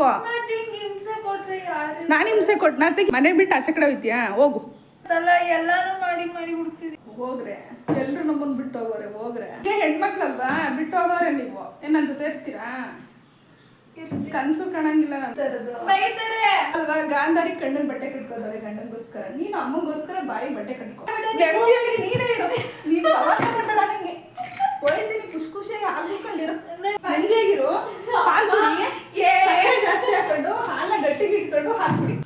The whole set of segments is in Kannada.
ಮಾಡ್ಕೋ ನಾನು ಹಿಂಸೆ ಕೊಟ್ಟು ನಾ ಮನೆ ಬಿಟ್ಟು ಆಚೆ ಕಡೆ ಹೋಯ್ತೀಯಾ? ಹೋಗು. ಎಲ್ಲಾನು ಮಾಡಿ ಮಾಡಿ ಬಿಡ್ತಿದ್ವಿ ಹೋಗ್ರೆ. ಎಲ್ರು ನಮ್ಮನ್ನ ಬಿಟ್ಟು ಹೋಗೋರೆ ಹೋಗ್ರೆ. ಏ ಹೆಣ್ಮಕ್ಳಲ್ವಾ? ಬಿಟ್ಟು ಹೋಗೋರೆ ನೀವು. ಏನ್ ನನ್ ಜೊತೆ ಇರ್ತೀರಾ? ಕನ್ಸು ಕಾಣಂಗಿಲ್ಲ ಅಲ್ವಾ? ಗಾಂಧಾರಿ ಕಣ್ಣನ್ ಬಟ್ಟೆ ಕಟ್ಕೋತಾರೆ ಗಂಡಂಗೋಸ್ಕರ ನೀನು ಅಮ್ಮಗೋಸ್ಕರ ಬಾಯಿ ಬಟ್ಟೆ ಕಟ್ಕೋ. ನೀನೇ ಇರೋ. ನೀನು ಸವಾಸ ಬೇಡ ನಂಗೆ. ಹೋಯ್ತೀನಿ ಖುಷಿ ಖುಷಿಯಾಗಿ ಆಗ್ಬಿಕೊಂಡಿರು ಹಂಗೇಗಿರು ಹಾಲು. ಜಾಸ್ತಿ ಹಾಕೊಂಡು ಹಾಲ ಗಟ್ಟಿಗೆ ಇಟ್ಕೊಂಡು ಹಾಕ್ಬಿಡಿ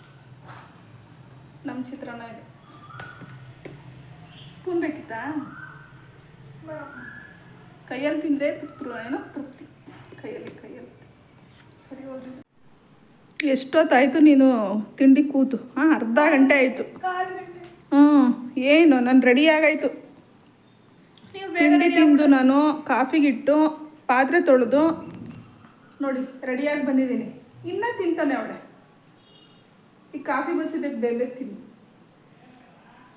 ನಮ್ಮ ಚಿತ್ರಾನ್ನ ಇದೆ. ಸ್ಪೂನ್ ಬೇಕಿತ್ತಾ? ಕೈಯಲ್ಲಿ ತಿಂದರೆ ತೃಪ್ತಿ ಏನೋ ತೃಪ್ತಿ. ಕೈಯಲ್ಲಿ ಕೈಯಲ್ಲಿ. ಸರಿ ಹೋಗಿ. ಎಷ್ಟೊತ್ತಾಯ್ತು ನೀನು ತಿಂಡಿ ಕೂತು? ಹಾಂ ಅರ್ಧ ಗಂಟೆ ಆಯಿತು. ಹ್ಞೂ ಏನು ನಾನು ರೆಡಿ ಆಗಾಯ್ತು. ತಿಂಡಿ ತಿಂದು ನಾನು ಕಾಫಿಗಿಟ್ಟು ಪಾತ್ರೆ ತೊಳೆದು ನೋಡಿ ರೆಡಿಯಾಗಿ ಬಂದಿದ್ದೀನಿ. ಇನ್ನೂ ತಿಂತಾನೆ ಅವಳೆ. ಈ ಕಾಫಿ ಬಸಿದಕ್ಕೆ ಬೇಗ ತಿನ್ನು.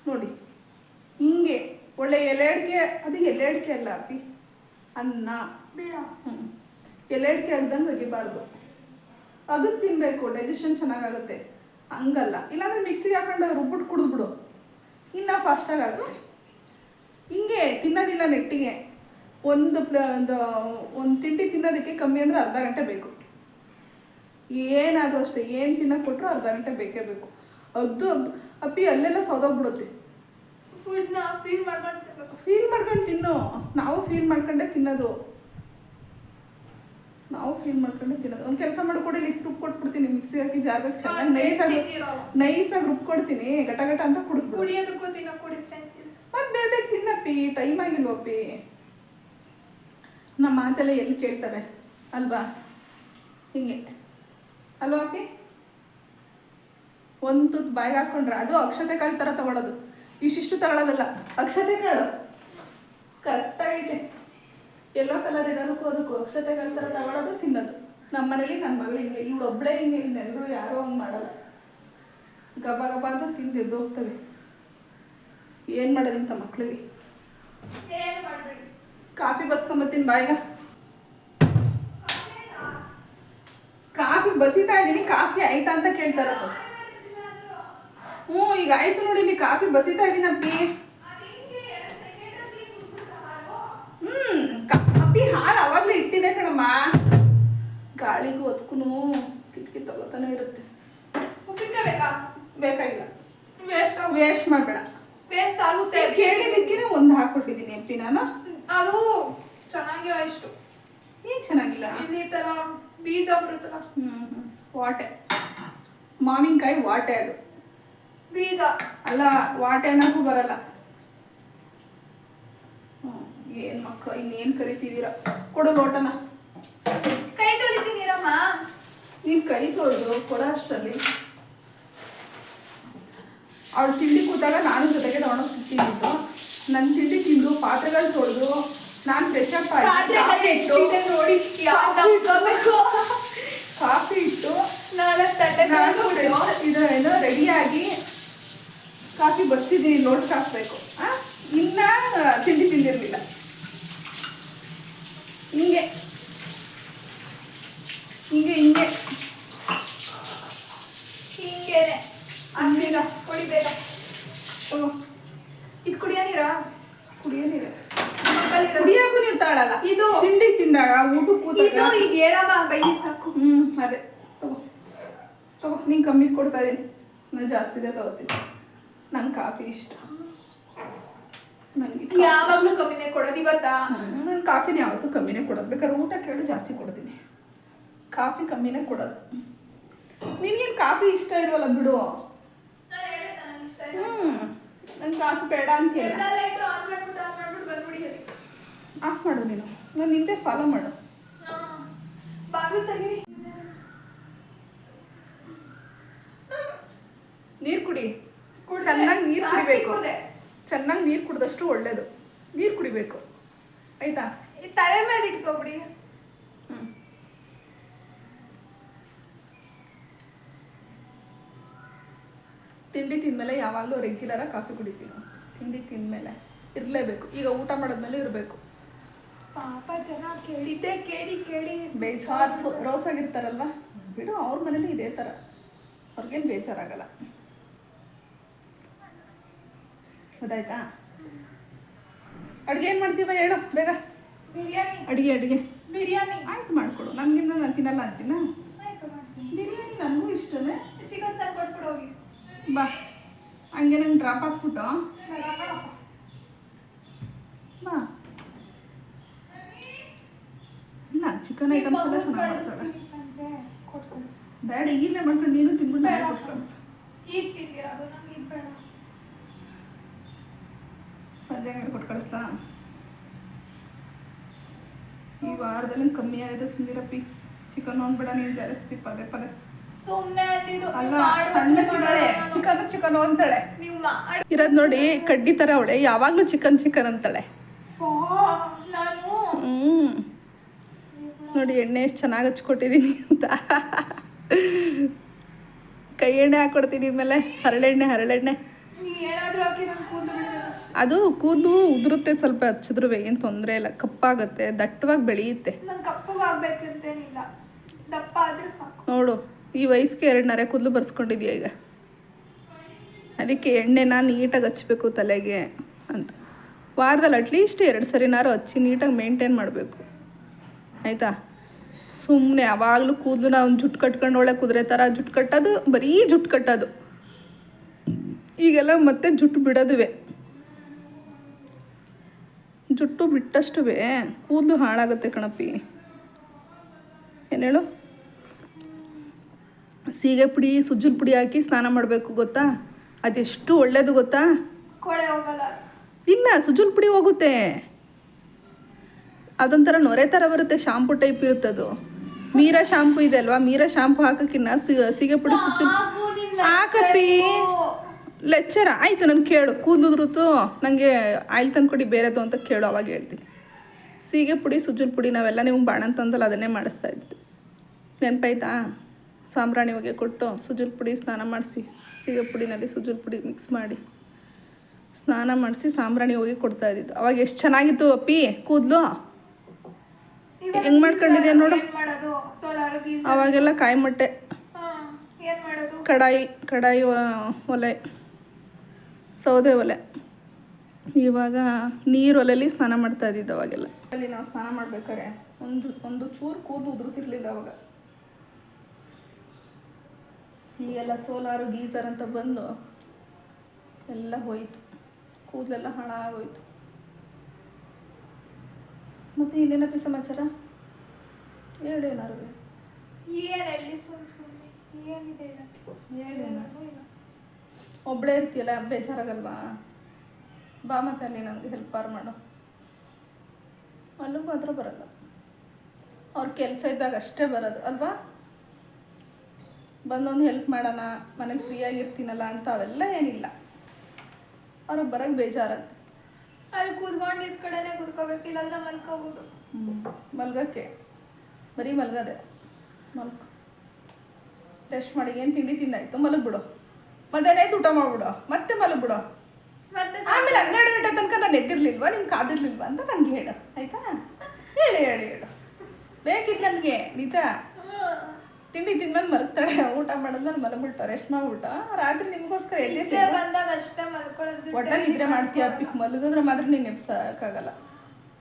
ನೋಡಿ ಹಿಂಗೆ ಒಳ್ಳೆ ಎಲೆ ಅಡಿಕೆ ಅದು ಎಲೆ ಅಡಿಕೆ ಅಲ್ಲ ಅಪ್ಪಿ. ಅನ್ನ. ಬೇಡ. ಹ್ಞೂ ಎಲೆ ಅಡಿಕೆ ಅಗ್ದಂಗೆ ಅಗಿಬಾರ್ದು. ಅಗದು ತಿನ್ನಬೇಕು ಡೈಜೆಷನ್ ಚೆನ್ನಾಗಾಗುತ್ತೆ. ಹಂಗಲ್ಲ. ಇಲ್ಲಾಂದ್ರೆ ಮಿಕ್ಸಿಗೆ ಹಾಕೊಂಡು ರುಬ್ಬಿಟ್ಟು ಕುಡಿದ್ಬಿಡು. ಇನ್ನೂ ಫಾಸ್ಟಾಗಿ ಆಗುತ್ತೆ. ಹಿಂಗೆ ತಿನ್ನೋದಿಲ್ಲ ನೆಟ್ಟಿಗೆ. ಒಂದು ಪ್ಲ ಒಂದು ಒಂದು ತಿಂಡಿ ತಿನ್ನೋದಕ್ಕೆ ಕಮ್ಮಿ ಅಂದರೆ ಅರ್ಧ ಗಂಟೆ ಬೇಕು. ಏನಾದರೂ ಅಷ್ಟೇ ಏನು ತಿನ್ನೋಕೆ ಕೊಟ್ಟರು ಅರ್ಧ ಗಂಟೆ ಬೇಕೇ ಬೇಕು. ಅದು ಅಪ್ಪಿ ಅಲ್ಲೆಲ್ಲ ಸೌದೋಗ್ಬಿಡುತ್ತೆ. ಫುಡ್ನ ಫೀಲ್ ಮಾಡ್ಕೊಂಡು ಫೀಲ್ ಮಾಡ್ಕೊಂಡು ತಿನ್ನು. ನಾವು ಫೀಲ್ ಮಾಡ್ಕೊಂಡೆ ತಿನ್ನೋದು. ನಾವು ಫೀಲ್ ಮಾಡ್ಕೊಂಡೆ ತಿನ್ನೋದು. ಒಂದು ಕೆಲಸ ಮಾಡ್ಕೊಡಿಲಿ ರುಬ್ ಕೊಟ್ಬಿಡ್ತೀನಿ ಮಿಕ್ಸಿ ಹಾಕಿ ಜಾಗ ಚೆನ್ನಾಗಿ ನೈಸಾಗಿ ನೈಸಾಗಿ ರುಬ್ಕೊಡ್ತೀನಿ ಗಟ ಗಟ ಅಂತ ಕುಡಿದು ಕುಡಿಯೋದಕ್ಕೂ ತಿನ್ನೋ ಕೊಡಿ ಇದೆ ಮತ್ತೆ ಬೇಗ ತಿನ್ನಪ್ಪಿ ಟೈಮ್ ಆಗಿಲ್ವಪ್ಪಿ ನಮ್ಮ ಮಾತೆಲ್ಲ ಎಲ್ಲಿ ಕೇಳ್ತವೆ? ಅಲ್ವಾ? ಹಿಂಗೆ. ಅಲ್ವಾ ಅಪ್ಪಿ? ಒಂದು ತುತ್ತು ಬಾಯಿಗೆ ಹಾಕೊಂಡ್ರೆ ಅದು ಅಕ್ಷತೆ ಕಾಳು ಥರ ತಗೊಳ್ಳೋದು ಇಷ್ಟಿಷ್ಟು ತಗೊಳ್ಳೋದಲ್ಲ ಅಕ್ಷತೆ ಕಾಳು. ಕರೆಕ್ಟಾಗೈತೆ ಎಲ್ಲೋ ಕಲರ್ ಇರೋದಕ್ಕೂ ಅದಕ್ಕೂ ಅಕ್ಷತೆ ಕಾಳು ಥರ ತಗೊಳ್ಳೋದು ತಿನ್ನೋದು. ನಮ್ಮ ಮನೇಲಿ ನನ್ನ ಮಗಳು ಹಿಂಗೆ ಇವಳು ಒಬ್ಬಳೇ ಹಿಂಗೆ ಇನ್ನೆಲ್ಲರೂ ಯಾರೋ ಹಂಗೆ ಮಾಡಲ್ಲ. ಗಬ ಗಬ ಅಂತ ತಿಂದು ಎದ್ದು ಹೋಗ್ತವೆ ಏನು ಮಾಡೋದಿಂತ ಮಕ್ಕಳಿಗೆ ಮಾಡಬೇಡಿ ಕಾಫಿ ಬಸ್ಕೊಂಬತ್ತೀನಿ ಬಾಯಿಗ ಕಾಫಿ ಬಸಿತಾ ಇದ್ದೀನಿ ಕಾಫಿ ಆಯ್ತಾ ಅಂತ ಕೇಳ್ತಾರ ಹ್ಞೂ ಈಗ ಆಯ್ತು ನೋಡಿ ಇಲ್ಲಿ ಕಾಫಿ ಬಸಿತಾ ಇದ್ದೀನಿ ಅಪ್ಪಿ ವಾಟೆ ಮಾವಿನಕಾಯಿ ವಾಟೆ ಅದು. ಬೀಜ. ಅಲ್ಲ ವಾಟೆ ಅನ್ನಕ್ಕೂ ಬರಲ್ಲ. ಏನ್ ಮಕ್ಕಳು ಇನ್ನೇನ್ ಕರಿತಿದ್ದೀರ? ಕೊಡು ಲೋಟನ. ಕೈ ತೊಳಿತೀನಿರಮ್ಮ ನೀನ್ ಕೈ ತೊಳೆದು ಕೊಡ ಅಷ್ಟರಲ್ಲಿ. ಅವಳು ತಿಂಡಿ ಕೂತಾಗ ನಾನು ಜೊತೆಗೆ ತಗೊಂಡೋಗಿ ತಿಂದಿದ್ದು ನನ್ನ ತಿಂಡಿ ತಿಂದು ಪಾತ್ರೆಗಳು ತೊಳೆದು ನಾನು ಫ್ರೆಶ್ ಅಪ್ ಆಗಿ ಕಾಫಿ ತೊಳ್ದು ಇದು ಏನೋ ರೆಡಿಯಾಗಿ ಕಾಫಿ ಬರ್ತಿದ್ದೀನಿ ನೋಡ್ಕಾಕ್ಬೇಕು. ಹಾಕ್ಬೇಕು ಆ? ಇನ್ನ ತಿಂಡಿ ತಿಂದಿರ್ಲಿಲ್ಲ ಹಿಂಗೆ ಹಿಂಗೆ ಹಿಂಗೆ ಹಿಂಗೇನೆ ಅಂದೀಗ ಕುಡಿಬೇಕ ತಗೋ, ಇದು ಕುಡಿಯೋ ನೀರಾ ಕುಡಿಯೋ ನೀರು ಮಕ್ಕಳಿರೋ ಕುಡಿಯೋಕು ನೀರು ತಾಳಲ್ಲ ಇದು ತಿಂಡಿ ತಿಂದಾಗ ಊಟಕ್ಕೆ ಕೂತಾಗ ಇದು ಈಗ ಹೇಳಮ್ಮ ಬೈದಿ ಸಾಕು ಹ್ಮ್ ಅದೇ ತಗೋ ತಗೋ ನಿಂಗೆ ಕಮ್ಮಿ ಕೊಡ್ತಾ ಇದೀನಿ ನಾನು ಜಾಸ್ತಿನೇ ತಗೋತೀನಿ. ನಂಗೆ ಕಾಫಿ ಇಷ್ಟ. ನನಗೆ ಯಾವಾಗ್ಲೂ ಕಮ್ಮಿನೇ ಕೊಡೋದು ಇವತ್ತಾ? ನಾನು ಕಾಫಿನ ಯಾವತ್ತೂ ಕಮ್ಮಿನೇ ಕೊಡೋದು. ಬೇಕಾದ್ರೆ ಊಟ ಕೇಳು ಜಾಸ್ತಿ ಕೊಡ್ತೀನಿ. ಕಾಫಿ ಕಮ್ಮಿನೇ ಕೊಡೋದು. ನಿನಗೇನು ಕಾಫಿ ಇಷ್ಟ ಇರೋಲ್ಲ ಬಿಡು. ಹ್ಞೂ ನಂಗೆ ಕಾಫಿ ಬೇಡ ಅಂತ ಹೇಳಿ. ಆಫ್ ಮಾಡು ನೀನು. ನಾನು ನಿಂದೆ ಫಾಲೋ ಮಾಡು. ಬಾಗ್ಲು ತೆಗೀರಿ. ನೀರು ಕುಡಿ. ಚೆನ್ನಾಗಿ ನೀರು ಕುಡಿಬೇಕು. ಚೆನ್ನಾಗಿ ನೀರು ಕುಡಿದಷ್ಟು ಒಳ್ಳೇದು. ನೀರು ಕುಡಿಬೇಕು. ಆಯ್ತಾ? ತಲೆ ಮೇಲೆ ಇಟ್ಕೊಬಿಡಿ. ತಿಂಡಿ ತಿಂದಮೇಲೆ ಯಾವಾಗಲೂ ರೆಗ್ಯುಲರಾಗಿ ಕಾಫಿ ಕುಡಿತೀವಿ ತಿಂಡಿ ತಿಂದಮೇಲೆ ಇರಲೇಬೇಕು. ಈಗ ಊಟ ಮಾಡಿದ್ಮೇಲೆ ಇರಬೇಕು. ಪಾಪ ಜನ ಕೇಳಿದ್ದೆ ಕೇಳಿ ಕೇಳಿ ಬೇಜಾರು ರೋಸಾಗಿರ್ತಾರಲ್ವಾ ಬಿಡು ಅವ್ರ ಮನೇಲಿ ಇದೇ ಥರ ಅವ್ರಿಗೇನು ಬೇಜಾರಾಗಲ್ಲ. ಗೊತ್ತಾಯ್ತಾ? ಅಡುಗೆ ಏನು ಮಾಡ್ತೀವ ಹೇಳು ಬೇಗ. ಬಿರಿಯಾನಿ. ಅಡುಗೆ ಅಡುಗೆ. ಬಿರಿಯಾನಿ. ಆಯ್ತು ಮಾಡಿಕೊಡು. ನನಗಿನ್ನ ನಾನು ತಿನ್ನಲ್ಲ ಅಂತೀನ? ಬಿರಿಯಾನಿ ನನಗೂ ಇಷ್ಟನೇ. ಚಿಕನ್ ತಂದು ಹೋಗಿ. ಬಾ. ಹಂಗೆ ನಂಗೆ ಡ್ರಾಪ್ ಹಾಕ್ಬಿಟ್ಟು. ಬಾ. ಇಲ್ಲ ಚಿಕನ್ ಐಟಮ್ಸ್ ಎಲ್ಲ ಚೆನ್ನಾಗಿ ಬೇಡ ಈಗಲೇ ಮಾಡ್ಕೊಂಡು ನೀನು ತಿನ್ಬಿಟ್ಟು. ಈಗ ತಿಂದಿರ ಅದು ನಂಗೆ ಇದು ಬೇಡ ಸಂಜೆ ಹಂಗೆ ಕೊಟ್ಟು ಕಳಿಸ್ತಾ ಈ ವಾರದಲ್ಲಿ ಕಮ್ಮಿ ಆಗಿದೆ ಸುಂದಿರಪ್ಪಿ. ಚಿಕನ್ ನೋಡ್ಬೇಡ ನೀನು ಜಾಸ್ತಿ ಪದೇ ಪದೇ. ಸುಮ್ಮನೆ ಅಲ್ಲ ಸಣ್ಣ. ಚಿಕನ್ ಚಿಕನ್ ಅಂತಾಳೆ. ಮಾಡು. ನೋಡಿ ಕಡ್ಡಿ ತರ ಅವಳೆ ಯಾವಾಗ್ಲೂ ಚಿಕನ್ ಚಿಕನ್ ಅಂತಾಳೆ. ಹ್ಮ್. ನೋಡಿ ಎಣ್ಣೆ ಎಷ್ಟು ಚೆನ್ನಾಗಿ ಹಚ್ಕೊಟ್ಟಿದೀನಿ ಅಂತ. ಕೈ ಎಣ್ಣೆ ಹಾಕೊಡ್ತೀನಿ ಮೇಲೆ ಹರಳೆಣ್ಣೆ ಹರಳೆಣ್ಣೆ ನೀ ಏನಾದ್ರೂ ಹಾಕಿ ನನ್ನ ಕೂದಲು ಬಿಡೋದು ಅಷ್ಟೇ ಅದು ಕೂದಲು ಉದುರುತ್ತೆ ಸ್ವಲ್ಪ ಹಚ್ಚಿದ್ರು ಏನು ತೊಂದರೆ ಇಲ್ಲ. ಕಪ್ಪಾಗುತ್ತೆ ದಟ್ಟವಾಗಿ ಬೆಳೆಯುತ್ತೆ. ನೋಡು ಈ ವಯಸ್ಸಿಗೆ ಎರಡು ನರೆ ಕೂದಲು ಬರ್ಸ್ಕೊಂಡಿದ್ಯಾ ಈಗ? ಅದಕ್ಕೆ ಎಣ್ಣೆನ ನೀಟಾಗಿ ಹಚ್ಚಬೇಕು ತಲೆಗೆ ಅಂತ. ವಾರದಲ್ಲಿ ಅಟ್ಲೀಸ್ಟ್ ಎರಡು ಸರಿನಾರು ಹಚ್ಚಿ ನೀಟಾಗಿ ಮೇಂಟೈನ್ ಮಾಡಬೇಕು. ಆಯಿತಾ? ಸುಮ್ಮನೆ ಯಾವಾಗಲೂ ಕೂದಲು ನಾವು ಜುಟ್ಟು ಕಟ್ಕೊಂಡು ಒಳ್ಳೆ ಕುದುರೆ ಥರ ಜುಟ್ಟು ಕಟ್ಟೋದು ಬರೀ ಜುಟ್ಟು ಕಟ್ಟೋದು. ಈಗೆಲ್ಲ ಮತ್ತೆ ಜುಟ್ಟು ಬಿಡೋದುವೆ. ಜುಟ್ಟು ಬಿಟ್ಟಷ್ಟುವೇ ಕೂದಲು ಹಾಳಾಗುತ್ತೆ ಕಣಪ್ಪಿ. ಏನು ಹೇಳು? ಸೀಗೆ ಪುಡಿ ಸುಜ್ಜುಲ್ ಪುಡಿ ಹಾಕಿ ಸ್ನಾನ ಮಾಡಬೇಕು ಗೊತ್ತಾ? ಅದೆಷ್ಟು ಒಳ್ಳೇದು ಗೊತ್ತಾ? ಇಲ್ಲ ಸುಜುಲ್ ಪುಡಿ ಹೋಗುತ್ತೆ. ಅದೊಂಥರ ನೊರೆ ಥರ ಬರುತ್ತೆ ಶಾಂಪು ಟೈಪ್ ಇರುತ್ತೆ ಅದು. ಮೀರಾ ಶಾಂಪು ಇದೆ ಅಲ್ವಾ? ಮೀರಾ ಶಾಂಪು ಹಾಕಕ್ಕಿನ್ನ ಸಿಗೆ ಪುಡಿ ಸುಜ್ಜಲ್ ಸಾಕು ಹಾಕಪ್ಪಿ ಲೆಕ್ಚರ್ ಆಯಿತು ನಾನು ಕೇಳು. ಕೂದಲುದ್ರುತು ನನಗೆ ಆಯಿಲ್ ತಂದ್ಕೊಡಿ ಬೇರೆದು ಅಂತ ಕೇಳು ಅವಾಗ ಹೇಳ್ತೀನಿ. ಸೀಗೆ ಪುಡಿ ಸುಜ್ಜುಲ್ ಪುಡಿ ನಾವೆಲ್ಲ ನಿಮ್ಗೆ ಬಾಣಂತಂದಲ್ಲ ಅದನ್ನೇ ಮಾಡಿಸ್ತಾ ಇದ್ವಿ. ನೆನಪಾಯ್ತಾ? ಸಾಂಬ್ರಾಣಿ ಹೊಗೆ ಕೊಟ್ಟು ಸುಜುಲ್ ಪುಡಿ ಸ್ನಾನ ಮಾಡಿಸಿ ಸೀಗೆ ಪುಡಿನಲ್ಲಿ ಸುಜುಲ್ ಪುಡಿ ಮಿಕ್ಸ್ ಮಾಡಿ ಸ್ನಾನ ಮಾಡಿಸಿ ಸಾಂಬ್ರಾಣಿ ಹೋಗಿ ಕೊಡ್ತಾ ಇದ್ದಿದ್ದು. ಅವಾಗ ಎಷ್ಟು ಚೆನ್ನಾಗಿತ್ತು ಅಪ್ಪಿ ಕೂದಲು? ಹೆಂಗೆ ಮಾಡ್ಕೊಂಡಿದ್ಯಾ ನೋಡು. ಅವಾಗೆಲ್ಲ ಕಾಯಿ ಮೊಟ್ಟೆ ಕಡಾಯಿ ಕಡಾಯಿ ಒಲೆ. ಸೌದೆ ಒಲೆ. ಇವಾಗ ನೀರು ಒಲೆಯಲ್ಲಿ ಸ್ನಾನ ಮಾಡ್ತಾ ಇದ್ದಿದ್ದು ಅವಾಗೆಲ್ಲ. ಅಲ್ಲಿ ನಾವು ಸ್ನಾನ ಮಾಡ್ಬೇಕಾದ್ರೆ ಒಂದು ಒಂದು ಚೂರು ಕೂದಲು ಉದುರುತ್ತಿರ್ಲಿಲ್ಲ ಅವಾಗ. ಈಗೆಲ್ಲ ಸೋಲಾರು ಗೀಸರ್ ಅಂತ ಬಂದು ಎಲ್ಲ ಹೋಯ್ತು. ಕೂದಲೆಲ್ಲ ಆಗೋಯ್ತು. ಮತ್ತೆ ಇನ್ನೇನಪ್ಪಿ ಸಮಾಚಾರ? ಹೇಳೇನಾರು ಏನಾರು ಏನ್ ಹೇಳಿ? ಸುಮ್ ಸುಮ್ಮನೆ ಏನಿದೆ ಹೇಳಕ್ಕೆ? ಒಬ್ಬಳೇ ಇರ್ತೀಯಲ್ಲ ಬೇಜಾರಾಗಲ್ವಾ? ಬಾ ಮತ್ತೆ ಅಲ್ಲಿ ನನಗೆ ಹೆಲ್ಪಾರ್ ಮಾಡು. ಅಲ್ಲೂ ಮಾತ್ರ ಬರಲ್ಲ. ಅವ್ರ ಕೆಲಸ ಇದ್ದಾಗ ಅಷ್ಟೇ ಬರೋದು ಅಲ್ವಾ? ಬಂದೊಂದು ಹೆಲ್ಪ್ ಮಾಡೋಣ ಮನೇಲಿ ಫ್ರೀಯಾಗಿರ್ತೀನಲ್ಲ ಅಂತ ಅವೆಲ್ಲ ಏನಿಲ್ಲ. ಅವ್ರಿಗೆ ಬರೋಕ್ಕೆ ಬೇಜಾರಂತೆ. ಅಲ್ಲಿ ಕೂತ್ಕೊಂಡಿದ್ ಕಡೆನೆ ಕೂತ್ಕೋಬೇಕು ಇಲ್ಲಾಂದ್ರೆ ಮಲ್ಕೋಬಹುದು ಮಲ್ಗಕ್ಕೆ. ಬರೀ ಮಲ್ಗದೆ. ಮಲ್ಕೊ. ರೆಸ್ಟ್ ಮಾಡಿ ಏನು ತಿಂಡಿ ತಿಂದಾಯ್ತು? ಮಲಗ್ಬಿಡು. ಮಧ್ಯಾಹ್ನ ಆಯ್ತು ಊಟ ಮಾಡ್ಬಿಡು ಮತ್ತೆ ಮಲಗ್ಬಿಡು. ಆಮೇಲೆ ಹನ್ನೆರಡು ಗಂಟೆ ತನಕ ನಾನು ಎದ್ದಿರ್ಲಿಲ್ವಾ ನಿಮ್ಗೆ ಕಾದಿರ್ಲಿಲ್ವಾ ಅಂತ ನನಗೆ ಹೇಳು ಆಯ್ತಾ? ಹೇಳಿ ಹೇಳಿ ಹೇಳು. ಬೇಕಿತ್ತು ನನಗೆ ನಿಜ. ತಿಂಡಿ ತಿಂದ್ಮೇಲೆ ಮಲಗ್ತಾಳೆ ಊಟ ಮಾಡಿದ್ಮೇಲೆ ಮಲಗ್ಬಿಟ್ಟು ರೆಸ್ಟ್ ಮಾಡ್ಬಿಟ್ಟು. ರಾತ್ರಿ ನಿಮಗೋಸ್ಕರ ಎದ್ದಿರ್ತೀವಿ ಬಂದಾಗ ಅಷ್ಟೇ ಮಲ್ಕೊಳ್ಳೋದು ಒಟ್ಟ ನಿದ್ರೆ ಮಾಡ್ತೀಯ ಪಿಕ್ ಮಲಗಿದ್ರೆ ಮಾತ್ರ ನೀನು ಎಬ್ಸಕ್ಕಾಗಲ್ಲ.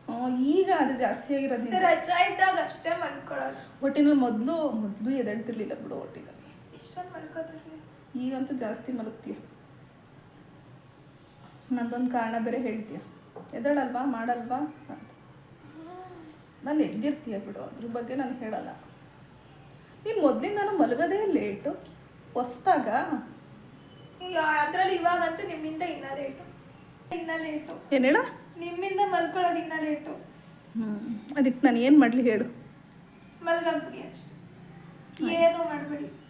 ಹ್ಞೂ ಈಗ ಅದು ಜಾಸ್ತಿ ಆಗಿರೋದು ರಜಾ ಇದ್ದಾಗ ಅಷ್ಟೇ ಮಲ್ಕೊಳ್ಳೋದು. ಒಟ್ಟಿನಲ್ಲಿ ಮೊದಲು ಮೊದಲು ಎದಳ್ತಿರ್ಲಿಲ್ಲ ಬಿಡು ಒಟ್ಟಿನಲ್ಲಿ. ಇಷ್ಟೊಂದು ಮಲ್ಕೋತಿರ್ಲಿ ಈಗಂತೂ ಜಾಸ್ತಿ ಮಲಗ್ತೀಯ? ನಂದೊಂದು ಕಾರಣ ಬೇರೆ ಹೇಳ್ತೀಯ. ಎದಳಲ್ವಾ ಮಾಡಲ್ವಾ? ಅಂತ. ನಾನು ಎದ್ದಿರ್ತೀಯ ಬಿಡು. ಅದ್ರ ಬಗ್ಗೆ ನಾನು ಹೇಳಲ್ಲ. ನೀನು ಮೊದಲಿಂದ ನಾನು ಮಲಗೋದೇ ಲೇಟು. ಹೊಸ್ದಾಗ ಅದರಲ್ಲಿ ಇವಾಗಂತೂ ನಿಮ್ಮಿಂದ ಇನ್ನ ಲೇಟು. ಇನ್ನ ಲೇಟು. ಏನು ಹೇಳ? ನಿಮ್ಮಿಂದ ಮಲ್ಕೊಳ್ಳೋದು ಇನ್ನ ಲೇಟು. ಹ್ಞೂ ಅದಕ್ಕೆ ನಾನು ಏನು ಮಾಡಲಿ ಹೇಳು. ಮಲ್ಗಾಕ್ಬಿಡಿ ಅಷ್ಟೇ. ಏನು ಮಾಡಬೇಡಿ.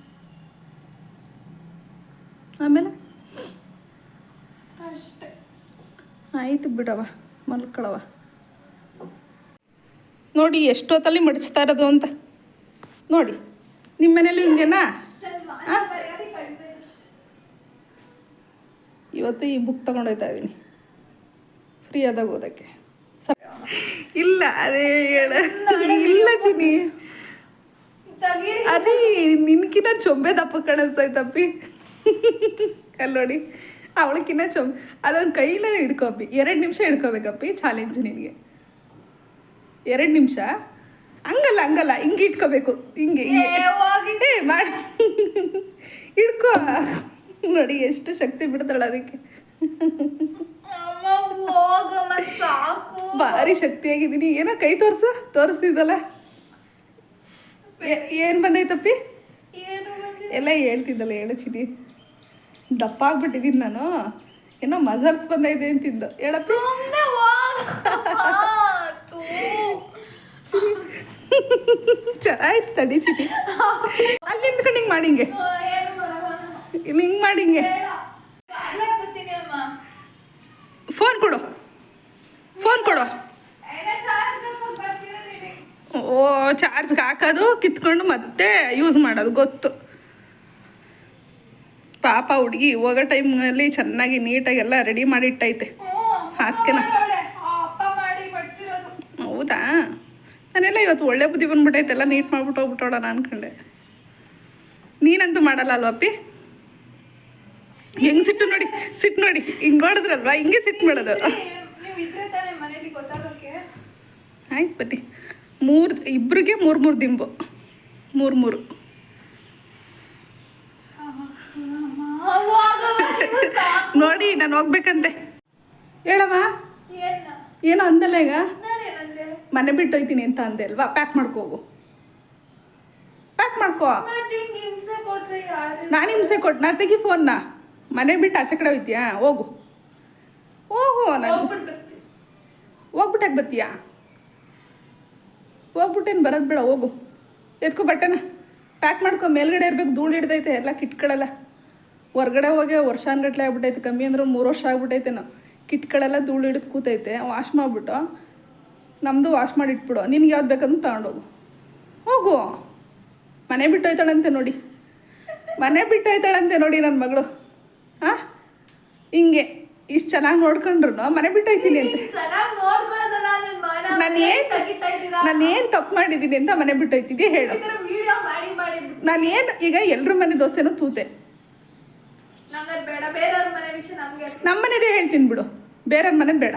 ಆಮೇಲೆ? ಅಷ್ಟೆ. ಆಯ್ತು ಬಿಡವ ಮಲ್ಕೊಳವ ನೋಡಿ ಎಷ್ಟೊತ್ತಲ್ಲಿ ಮಡಿಸ್ತಾ ಇರೋದು ಅಂತ. ನೋಡಿ ನಿಮ್ಮ ಮನೇಲೂ ಹಿಂಗೇನಾ? ಇವತ್ತು ಈ ಬುಕ್ ತಗೊಂಡೋಗ್ತಾ ಇದ್ದೀನಿ. ಫ್ರೀ ಆದಾಗ ಓದಕ್ಕೆ. ಇಲ್ಲ ಅದೇ ಹೇಳ. ಇಲ್ಲ ಚಿನಿ ಅದೇ ನಿನ್ಕಿನ ಚೊಂಬೆ ದಪ್ಪ ಕಾಣಿಸ್ತೈತಪ್ಪಿ ಅಲ್ಲಿ ನೋಡಿ. ಅವಳಕ್ಕಿನ್ನ ಚಮ್ ಅದೊಂದು ಕೈಲೇ ಹಿಡ್ಕೊಪ್ಪಿ ಎರಡು ನಿಮಿಷ ಹಿಡ್ಕೋಬೇಕಪ್ಪಿ ಚಾಲೆಂಜ್ ನಿನಗೆ. ಎರಡು ನಿಮಿಷ? ಹಂಗಲ್ಲ ಹಂಗಲ್ಲ. ಹಿಂಗೆ ಇಟ್ಕೋಬೇಕು. ಹಿಂಗೆ ಹಿಂಗೆ. ಮಾಡಿ. ಹಿಡ್ಕೋ. ನೋಡಿ ಎಷ್ಟು ಶಕ್ತಿ ಬಿಡ್ತಾಳೆ ಅದಕ್ಕೆ. ಭಾರಿ ಶಕ್ತಿಯಾಗಿದ್ದೀನಿ. ಏನೋ ಕೈ ತೋರ್ಸು ತೋರಿಸ್ತಿದ್ದಲ್ಲ ಏನು ಬಂದೈತಪ್ಪಿ? ಎಲ್ಲ ಹೇಳ್ತಿದ್ದಲ್ಲ ಹೇಳು ಚಿನಿ. ದಪ್ಪ ಆಗ್ಬಿಟ್ಟಿದ್ದೀನಿ ನಾನು. ಏನೋ ಮಸಲ್ಸ್ ಬಂದೈತೆ ಅಂತಿದ್ದು ಹೇಳಪ್ಪ. ಚೆನ್ನಾಗಿತ್ತು ತಡಿ ಚಿಟಿ ಅಲ್ಲಿ ನಿಂತ್ಕೊಂಡು ಹಿಂಗೆ ಮಾಡಿ ಹಿಂಗೆ. ಇಲ್ಲಿ ಹಿಂಗೆ ಮಾಡಿ ಹಿಂಗೆ. ಫೋನ್ ಕೊಡು. ಫೋನ್ ಕೊಡು. ಓ ಚಾರ್ಜ್ಗೆ ಹಾಕೋದು ಕಿತ್ಕೊಂಡು ಮತ್ತೆ ಯೂಸ್ ಮಾಡೋದು ಗೊತ್ತು. ಪಾಪ ಹುಡುಗಿ ಹೋಗೋ ಟೈಮಲ್ಲಿ ಚೆನ್ನಾಗಿ ನೀಟಾಗಿ ಎಲ್ಲ ರೆಡಿ ಮಾಡಿ ಇಟ್ಟೈತೆ ಹಾಸ್ಗೆನ? ಹೌದಾ? ನಾನೆಲ್ಲ ಇವತ್ತು ಒಳ್ಳೆ ಬುದ್ಧಿ ಬಂದ್ಬಿಟ್ಟೈತೆ ಎಲ್ಲ ನೀಟ್ ಮಾಡ್ಬಿಟ್ಟು ಹೋಗ್ಬಿಟ್ಟೋಣ ಅನ್ಕೊಂಡೆ. ನೀನಂತೂ ಮಾಡಲ್ಲ ಅಲ್ವಪ್ಪಿ ಹೆಂಗ್ ಸಿಟ್ಟು ನೋಡಿ ಸಿಟ್ಟು ನೋಡಿ, ಹಿಂಗೆ ಹೊಡೆದ್ರಲ್ವಾ ಹಿಂಗೆ ಸಿಟ್ಟು ಮಾಡೋದು. ಆಯ್ತು ಬನ್ನಿ. ಮೂರು ಇಬ್ಬರಿಗೆ ಮೂರು ಮೂರು ದಿಂಬು. ಮೂರು ಮೂರು ಹೋಗಮ್ಮ, ನೀವು ಸಾಕು. ನೋಡಿ ನಾನು ಹೋಗ್ಬೇಕಂತೆ. ಹೇಳವ ಏನು? ಅಂದಲ್ಲ ಈಗ? ಮನೆ ಬಿಟ್ಟು ಹೋಯ್ತೀನಿ ಅಂತ ಅಂದೆ ಅಲ್ವಾ? ಪ್ಯಾಕ್ ಮಾಡ್ಕೋಬು ಹೋಗು. ಪ್ಯಾಕ್ ಮಾಡ್ಕೋ. ನಾನು ಹಿಂಸೆ ಕೊಟ್ಟು ನಾ ತೆಗಿ ಫೋನ್ನ ಮನೆ ಬಿಟ್ಟು ಆಚೆ ಕಡೆ ಹೋಯ್ತೀಯಾ? ಹೋಗು. ಹೋಗು ನಾನು. ಹೋಗ್ಬಿಟ್ಟಾಗ ಬತ್ತೀಯಾ ಹೋಗ್ಬಿಟ್ಟೇನು ಬರೋದು ಬೇಡ ಹೋಗು. ಎತ್ಕೊ ಬಟ್ಟೆನ. ಪ್ಯಾಕ್ ಮಾಡ್ಕೊ ಮೇಲ್ಗಡೆ ಇರ್ಬೇಕು ಧೂಳು ಹಿಡ್ದೈತೆ ಎಲ್ಲ ಕಿಟ್ಗಳೆಲ್ಲ ಹೊರ್ಗಡೆ ಹೋಗಿ ವರ್ಷಾನ್ಗಟ್ಲೆ ಆಗ್ಬಿಟ್ಟೈತೆ ಕಮ್ಮಿ ಅಂದ್ರೆ ಮೂರು ವರ್ಷ ಆಗ್ಬಿಟ್ಟೈತೆ ನಾವು ಕಿಟ್ಗಳೆಲ್ಲ ಧೂಳು ಹಿಡಿದು ಕೂತೈತೆ ವಾಶ್ ಮಾಡಿಬಿಟ್ಟು ನಮ್ಮದು ವಾಶ್ ಮಾಡಿ ಇಟ್ಬಿಡು. ನಿನ್ಗೆ ಯಾವ್ದು ಬೇಕಂತ ತಗೊಂಡೋಗು. ಹೋಗು. ಮನೆ ಬಿಟ್ಟು ಹೋಯ್ತಾಳಂತೆ ನೋಡಿ. ಮನೆ ಬಿಟ್ಟು ಹೋಯ್ತಾಳಂತೆ ನೋಡಿ ನನ್ನ ಮಗಳು. ಹಾಂ ಹಿಂಗೆ ಇಷ್ಟು ಚೆನ್ನಾಗಿ ನೋಡ್ಕೊಂಡ್ರು ಮನೆ ಬಿಟ್ಟೋಯ್ತೀನಿ ಅಂತ. ನೀನ್ ಏನು ನಾನು ಏನು ತಪ್ಪು ಮಾಡಿದ್ದೀನಿ ಅಂತ ಮನೆ ಬಿಟ್ಟೋಯ್ತಿದ್ದೆ ಹೇಳು. ನಾನು ಏನು ಈಗ ಎಲ್ಲರೂ ಮನೆ ದೋಸೆನೂ ತೂತೆ. ಬೇರೆಯವ್ರ ಮನೆ ವಿಷಯ ನಮ್ಗೆ ಯಾಕೆ? ನಮ್ಮ ಮನೆದೇ ಹೇಳ್ತೀನಿ ಬಿಡು. ಬೇರೆಯವ್ರ ಮನೆ ಬೇಡ.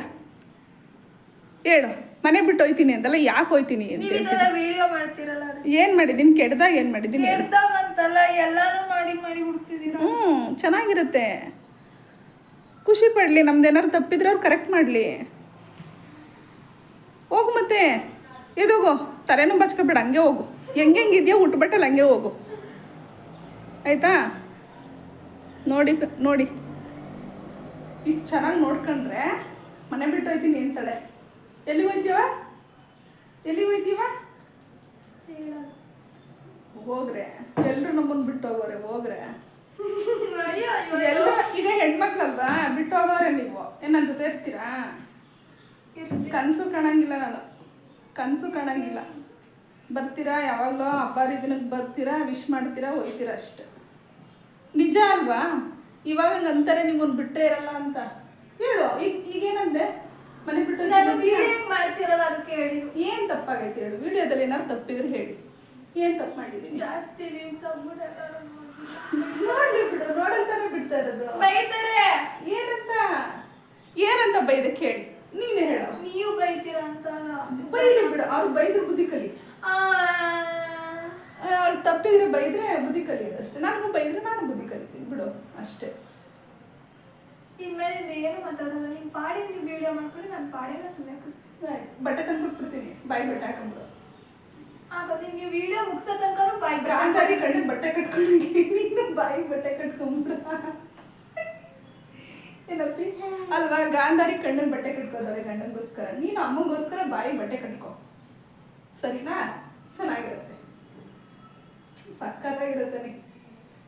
ಹೇಳು. ಮನೆ ಬಿಟ್ಟು ಹೋಯ್ತೀನಿ ಅಂತಲ್ಲ ಯಾಕೆ ಹೋಯ್ತೀನಿ ಅಂತ ಮಾಡಿದೀನಿ ಈ ವಿಡಿಯೋ ಮಾಡ್ತಿರಲ್ಲ ಏನು ಮಾಡಿದ್ದೀನಿ? ಕೆಡ್ದಾಗ ಏನು ಮಾಡಿದ್ದೀನಿ ಹೇಳು. ಕೆಡ್ದಾಗ ಅಂತಲ್ಲ ಎಲ್ಲಾನು ಮಾಡಿ ಮಾಡಿ ಬಿಡ್ತಿದ್ದೀರಾ ಹ್ಞೂ ಚೆನ್ನಾಗಿರುತ್ತೆ. ಖುಷಿ ಪಡಲಿ ನಮ್ದು ಏನಾದ್ರು ತಪ್ಪಿದ್ರೆ ಅವ್ರು ಕರೆಕ್ಟ್ ಮಾಡಲಿ. ಹೋಗು ಮತ್ತೆ. ಎದೋಗು? ತಲೆನೂ ಬಚ್ಕೊಬೇಡ ಹಂಗೆ ಹೋಗು. ಹೆಂಗೆ ಹೆಂಗಿದ್ಯೋ ಉಟ್ಬಟ್ಟಲ್ಲಿ ಹಂಗೆ ಹೋಗು. ಆಯಿತಾ? ನೋಡಿ ನೋಡಿ. ಇಷ್ಟು ಚೆನ್ನಾಗಿ ನೋಡ್ಕೊಂಡ್ರೆ ಮನೆ ಬಿಟ್ಟು ಹೋಯ್ತೀನಿ ಅಂತಾಳೆ. ಎಲ್ಲಿಗೆ ಹೋಯ್ತೀವ? ಎಲ್ಲಿಗೆ ಹೋಯ್ತೀವ? ಹೋಗ್ರೆ. ಎಲ್ಲರೂ ನಮ್ಮನ್ನು ಬಿಟ್ಟು ಹೋಗೋರೆ ಹೋಗ್ರೆ. ಎಲ್ಲ ಈಗ ಹೆಣ್ಮಕ್ಳಲ್ವಾ? ಬಿಟ್ಟು ಹೋಗೋರೆ ನೀವು. ಏನ್ ನನ್ನ ಜೊತೆ ಇರ್ತೀರಾ. ಕನಸು ಕಾಣಂಗಿಲ್ಲ ನಾನು. ಕನಸು ಕಾಣಂಗಿಲ್ಲ. ಬರ್ತೀರಾ ಯಾವಾಗಲೋ ಹಬ್ಬ ದಿನಕ್ಕೆ ಬರ್ತೀರಾ ವಿಶ್ ಮಾಡ್ತೀರಾ ಹೋಗ್ತೀರಾ ಅಷ್ಟೆ. ನಿಜ ಅಲ್ವಾ? ಇವಾಗ ಹಂಗೆ ಅಂತಾರೆ ನಿಮ್ಮನ್ನು ಬಿಟ್ಟೇ ಇರಲ್ಲ ಅಂತ. ಹೇಳು ಈಗ ಈಗೇನಂದೆ? ಮನೆ ಬಿಟ್ಟು ಮಾಡ್ತಿರಲ್ಲ ಅದಕ್ಕೆ ಹೇಳಿ. ಏನ್ ತಪ್ಪಾಗೈತೆ ಹೇಳು? ವಿಡಿಯೋದಲ್ಲಿ ಏನಾದ್ರು ತಪ್ಪಿದ್ರೆ ಹೇಳಿ. ಏನ್ ತಪ್ಪು ಮಾಡಿದ್ದೀನಿ? ಜಾಸ್ತಿ ವ್ಯೂಸ್ ಬಿಡು ನೋಡಂತಾನೆ ಬಿಡ್ತಾ ಇರೋದು. ಬೈತಾರೆ. ಏನಂತ? ಏನಂತ ಬೈದಕ್ಕೆ ಹೇಳಿ? ನೀನೇ ಹೇಳು. ನೀವು ಬೈತೀರ ಅಂತ ಬೈಲಿ ಬಿಡು ಅವ್ರು ಬೈದ್ರೆ ಬುದ್ಧಿ ಕಲಿ. ಅವ್ರು ತಪ್ಪಿದ್ರೆ ಬೈದ್ರೆ ಬುದ್ಧಿ ಕಲಿಯೋದು ಅಷ್ಟೇ ನಾನು ಬೈದ್ರೆ ನಾನು ಬುದ್ಧಿ ಬಿಡು ಅಷ್ಟೇ. ಇನ್ಮೇಲೆ ಏನು ಮಾತಾಡೋಲ್ಲ ನಿಮ್ ಪಾಡಿ ನೀವು ವಿಡಿಯೋ ಮಾಡ್ಕೊಂಡು ನಾನು ಪಾಡಿನ ಸುಮ್ಮನೆ ಕೂರ್ತೀನಿ ಬಟ್ಟೆ ತಂದ್ಬಿಟ್ಬಿಡ್ತೀನಿ. ಬಾಯಿ ಬಟ್ಟೆ ಹಾಕೊಂಡ್ಬಿಡು ಆಗ ನಿಮಗೆ ವಿಡಿಯೋ ಮುಗಿಸೋ ತನಕ ಬಾಯಿ ಗಾಂಧಾರಿ ಕಣ್ಣು ಬಟ್ಟೆ ಕಟ್ಕೊಳ್ಳಿ ನೀನು ಬಾಯಿ ಬಟ್ಟೆ ಕಟ್ಕೊಂಡ್ಬಿಡು ಏನಪ್ಪಿ? ಅಲ್ವಾ? ಗಾಂಧಾರಿ ಕಣ್ಣಿನ ಬಟ್ಟೆ ಕಟ್ಕೋತಾರೆ ಗಂಡನ್ಗೋಸ್ಕರ. ನೀನು ಅಮ್ಮಗೋಸ್ಕರ ಬಾಯಿ ಬಟ್ಟೆ ಕಟ್ಕೋ. ಸರಿನಾ? ಚೆನ್ನಾಗಿರುತ್ತೆ. ಸಕ್ಕತ್ತಾಗಿರುತ್ತೆ ನೀ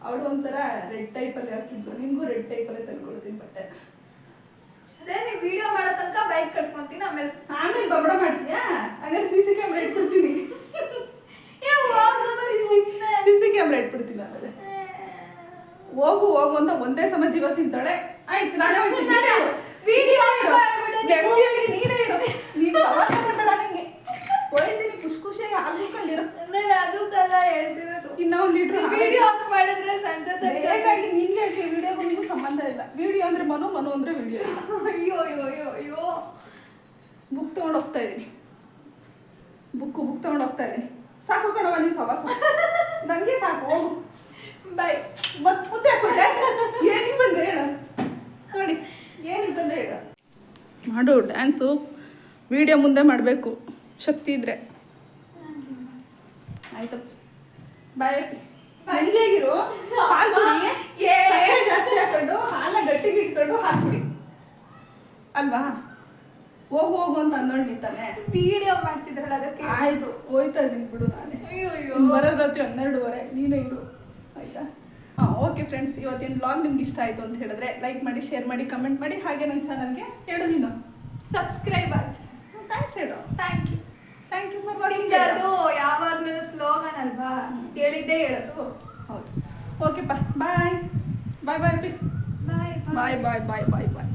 ಅವಳು ಒಂಥರ ರೆಡ್ ಅಲ್ಲಿ ಹಾಕಿದ್ದು ನಿಮಗೂ ರೆಡ್ ಟೈಪಲ್ಲೇ ತಂದ್ಕೊಡ್ತೀನಿ ಬಟ್ಟೆ. ಅದೇ ನೀವು ವಿಡಿಯೋ ಮಾಡೋ ತನಕ ಬೈಕ್ ಕಟ್ಕೊಂತೀನಿ ಆಮೇಲೆ ಆಮೇಲೆ ಬಬಡ ಮಾಡ್ತೀಯಾ? ಹಾಗಾದ್ರೆ ಸಿ ಸಿ ಕ್ಯಾಮ್ರಾ ಇಟ್ಬಿಡ್ತೀನಿ. ಸಿ ಸಿ ಕ್ಯಾಮ್ರಾ ಇಟ್ಬಿಡ್ತೀನಿ ಆಮೇಲೆ. ಹೋಗು ಹೋಗು ಅಂತ ಒಂದೇ ಸಮ ಜೀವ ತಿಂತಾಳೆ. ಆಯ್ತು ನಾನು ವಿಡಿಯೋ ನೀನೇ ಇರೋ. ನೀನೇ ಸವಾಸ ಬೇಡ ನಂಗೆ. ಖುಷಿ ನಾನು ಅದು ಕಲ ಹೇಳ್ತಿರೋದು. ಇನ್ನ ಒಂದು ಲೀಟರ್ ವಿಡಿಯೋ ಆಫ್ ಮಾಡಿದ್ರೆ ಸಂಜೆ ಹೇಗಾಗಿ ನಿನ್ಗೆ ವಿಡಿಯೋಗೊಂದು ಸಂಬಂಧ ಇಲ್ಲ. ವಿಡಿಯೋ ಅಂದ್ರೆ ಮನು ಮನು ಅಂದ್ರೆ ವಿಡಿಯೋ ಅಯ್ಯೋ ಅಯ್ಯೋ ಅಯ್ಯೋ ಅಯ್ಯೋ. ಬುಕ್ ತಗೊಂಡು ಹೋಗ್ತಾ ಬುಕ್ಕು ಬುಕ್ ತಗೊಂಡು ಹೋಗ್ತಾ ಸಾಕು ಕಣವ ನೀನ್ ಸವಾಸ. ನನಗೆ ಸಾಕು ಹೋಗು. ಬೈ ಮತ್ ಮುತ್ತೆ ಹಾಕೊಂಡೆ ಏನಿಗೆ ಬಂದೆ ಹೇಳು. ನೋಡಿ ಏನಿಗೆ ಬಂದೆ ಹೇಳು. ಮಾಡು ಡ್ಯಾನ್ಸು ವಿಡಿಯೋ ಮುಂದೆ ಮಾಡಬೇಕು. ಶಕ್ತಿ ಇದ್ರೆ. ಆಯ್ತಪ್ಪ ಬಾಯ್. ಸಕ್ಕರೆ ಜಾಸ್ತಿ ಹಾಕೊಂಡು ಹಾಲ ಗಟ್ಟಿಗೆ ಇಟ್ಕೊಂಡು ಹಾಕ್ಬಿಡಿ. ಅಲ್ವಾ? ಹೋಗು ಹೋಗು ಅಂತ ಅಂದ್ಕೊಂಡು ನಿಂತಾನೆ. ವಿಡಿಯೋ ಮಾಡ್ತಿದ್ರಲ್ಲ ಅದಕ್ಕೆ? ಆಯ್ತು ಹೋಯ್ತಾ ಇದೀನಿ ಬಿಡು ನಾನೇ. ರಾತ್ರಿ ಹನ್ನೆರಡುವರೆ ನೀನೇ ಇರು. ಆಯ್ತಾ? ಹಾಂ ಓಕೆ ಫ್ರೆಂಡ್ಸ್ ಇವತ್ತಿನ ಬ್ಲಾಗ್ ನಿಮ್ಗೆ ಇಷ್ಟ ಆಯಿತು ಅಂತ ಹೇಳಿದ್ರೆ ಲೈಕ್ ಮಾಡಿ ಶೇರ್ ಮಾಡಿ ಕಮೆಂಟ್ ಮಾಡಿ ಹಾಗೆ ನನ್ನ ಚಾನಲ್ಗೆ ಹೇಳು ನೀನು. ಸಬ್ಸ್ಕ್ರೈಬ್ ಆಗಿ. ಥ್ಯಾಂಕ್ಸ್ ಹೇಳು. Thank you thank you for watching ನಿಮ್ಗೆ ಅದು ಯಾವಾಗ್ಲೂ ಸ್ಲೋಗನ್ ಅಲ್ವಾ? ಹೇಳಿದ್ದೇ ಹೇಳೋದು. ಹೌದು. ಓಕೆಪ್ಪ ಬಾಯ್ ಬಾಯ್ ಬಾಯ್ ಪಿ ಬಾಯ್ ಬಾಯ್ ಬಾಯ್ ಬಾಯ್ ಬಾಯ್ ಬಾಯ್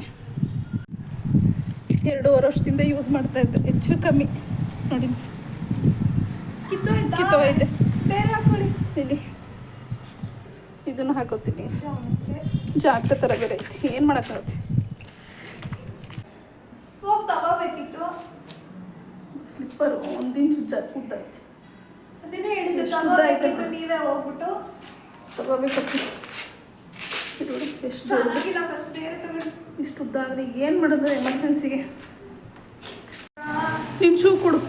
ಎರಡೂವರೆ ವರ್ಷದಿಂದ ಯೂಸ್ ಮಾಡ್ತಾ ಇದ್ದೆ. ಹೆಚ್ಚು ಕಮ್ಮಿ. ನೋಡಿ. ಕಿತ್ತೋಯ್ತಾ. ಬೇರೆ ಹಾಕೊಳ್ಳಿ. ಇಲ್ಲಿ. ಇದನ್ನು ಹಾಕೋತೀನಿ. ಜಾತ್ರೆ ಥರ ಬೇರೆ ಐತಿ ಏನು ಮಾಡೋಕ್ಕಾಗುತ್ತೆ ಹೋಗ್ ತಗೋಬೇಕಿತ್ತು ಸ್ಲಿಪ್ಪರು ಒಂದಿನ ಜಾತ್ ಕೂತೈತೆ ಅದನ್ನೇ ಹೇಳಿದ್ದು ಎಷ್ಟು ಉದ್ದ ಐತೆ ತಗೋಬೇಕಿತ್ತು ನೀವೇ ಹೋಗ್ಬಿಟ್ಟು. ತಗೋಬೇಕಪ್ಪ ಇದು ನೋಡಿ ಎಷ್ಟು ಚೆನ್ನಾಗಿಲ್ಲ ಫಸ್ಟ್ ಬೇರೆ ತಗೊಳ್ಳಿ ಇಷ್ಟು ಉದ್ದ ಆದರೆ ಏನು ಮಾಡೋದು ಎಮರ್ಜೆನ್ಸಿಗೆ ನೀನು ಶೂ ಕೊಡು.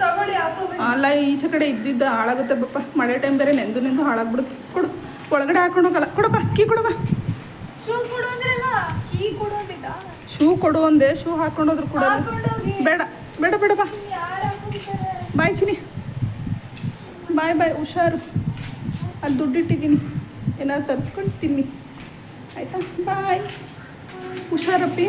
ತಗೊಳ್ಳಿ ಹಾಕೋಬೇಕು ಅಲ್ಲ ಈಚೆ ಕಡೆ ಇದ್ದಿದ್ದ ಹಾಳಾಗುತ್ತೆ ಬಪ್ಪ ಮಳೆ ಟೈಮ್ ಬೇರೆ ನೆಂದು ನಿಂದು ಹಾಳಾಗ್ಬಿಡುತ್ತೆ. ಕೊಡು. ಒಳಗಡೆ ಹಾಕೊಂಡು ಹೋಗಲ್ಲ ಕೊಡಪ್ಪ ಕೀ ಕೊಡಪ್ಪ. ಶೂ ಕೊಡು ಅಂದ್ರಲ್ಲ ಕೀ ಕೊಡು ಅಂತಿದ್ದ ಶೂ ಕೊಡು ಒಂದೇ ಶೂ ಹಾಕೊಂಡೋದ್ರು ಕೊಡಲ್ಲ ಹಾಕೊಂಡೋಗಿ. ಬೇಡ ಬೇಡ ಬೇಡ ಬಾ ಯಾರು ಬಾಯ್ ಚಿನಿ ಬಾಯ್ ಬಾಯ್ ಹುಷಾರು. ಅಲ್ಲಿ ದುಡ್ಡಿಟ್ಟಿದ್ದೀನಿ ಏನಾದ್ರು ತರಿಸ್ಕೊಂಡು ತಿನ್ನಿ. ಆಯಿತಾ? ಬಾಯ್. ಹುಷಾರಪ್ಪಿ.